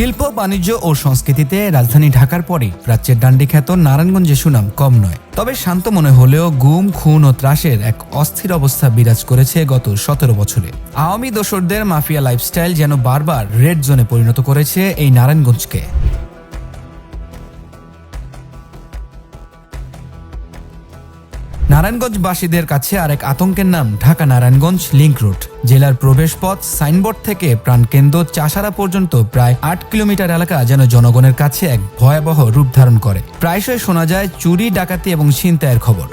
শিল্প, বাণিজ্য ও সংস্কৃতিতে রাজধানী ঢাকার পরেই রাজ্যের ডান্ডি খ্যাত নারায়ণগঞ্জে সুনাম কম নয়। তবে শান্ত মনে হলেও গুম, খুন ও ত্রাসের এক অস্থির অবস্থা বিরাজ করেছে গত সতেরো বছরে। আওয়ামী দোসরদের মাফিয়া লাইফস্টাইল যেন বারবার রেড জোনে পরিণত করেছে এই নারায়ণগঞ্জকে। নারায়ণগঞ্জবাসীদের কাছে আরেক আতঙ্কের নাম ঢাকা নারায়ণগঞ্জ লিংক রুট। জেলার প্রবেশপথ, সাইনবোর্ড থেকে প্রাণকেন্দ্র চাষারা পর্যন্ত প্রায় আট কিলোমিটার এলাকা যেন জনগণের কাছে এক ভয়াবহ রূপ ধারণ করে। প্রায়শই শোনা যায় চুরি, ডাকাতি এবং ছিনতাইয়ের খবর।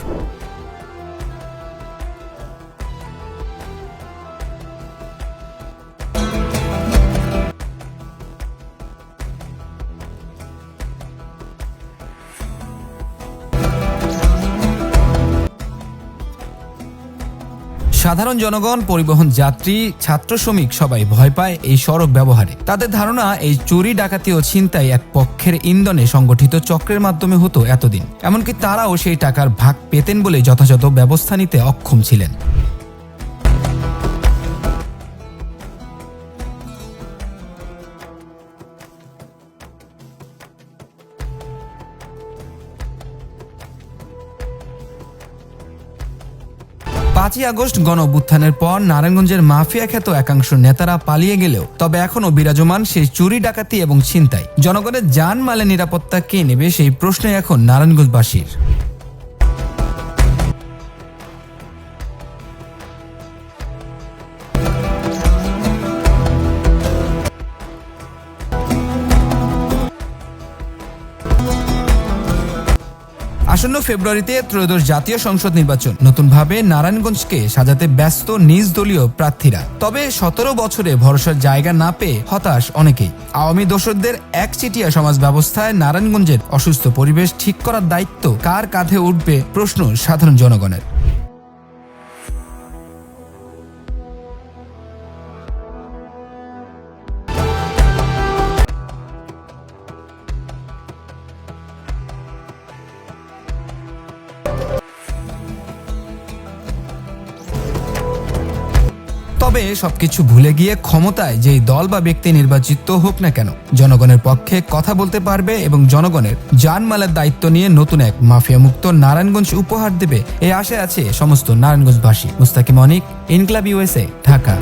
সাধারণ জনগণ, পরিবহন যাত্রী, ছাত্র শ্রমিক সবাই ভয় পায় এই সড়ক ব্যবহারে। তাদের ধারণা, এই চুরি, ডাকাতি ও ছিনতাই এক পক্ষের ইন্ধনে সংগঠিত চক্রের মাধ্যমে হতো এতদিন। এমনকি তারাও সেই টাকার ভাগ পেতেন বলে যথাযথ ব্যবস্থা নিতে অক্ষম ছিলেন। পাঁচই আগস্ট গণ অভ্যুত্থানের পর নারায়ণগঞ্জের মাফিয়া খ্যাত একাংশ নেতারা পালিয়ে গেলেও তবে এখনও বিরাজমান সেই চুরি, ডাকাতি এবং ছিনতাই। জনগণের যান মালের নিরাপত্তা কে নেবে সেই প্রশ্নে এখন নারায়ণগঞ্জবাসীর। আসন্ন ফেব্রুয়ারিতে ত্রয়োদশ জাতীয় সংসদ নির্বাচন। নতুনভাবে নারায়ণগঞ্জকে সাজাতে ব্যস্ত নিজ দলীয় প্রার্থীরা। তবে সতেরো বছরে ভরসার জায়গা না পেয়ে হতাশ অনেকেই। আওয়ামী দোষকদের এক চিটিয়া সমাজ ব্যবস্থায় নারায়ণগঞ্জের অসুস্থ পরিবেশ ঠিক করার দায়িত্ব কার কাঁধে উঠবে প্রশ্ন সাধারণ জনগণের। তবে সবকিছু ভুলে গিয়ে ক্ষমতায় যেই দল বা ব্যক্তি নির্বাচিত হোক না কেন, জনগণের পক্ষে কথা বলতে পারবে এবং জনগণের জানমালের দায়িত্ব নিয়ে নতুন এক মাফিয়া মুক্ত নারায়ণগঞ্জ উপহার দেবে। এই আশায় আছে সমস্ত নারায়ণগঞ্জবাসী। মুস্তাকিম অনিক, ইনকলাব ইউএসএ, ঢাকা।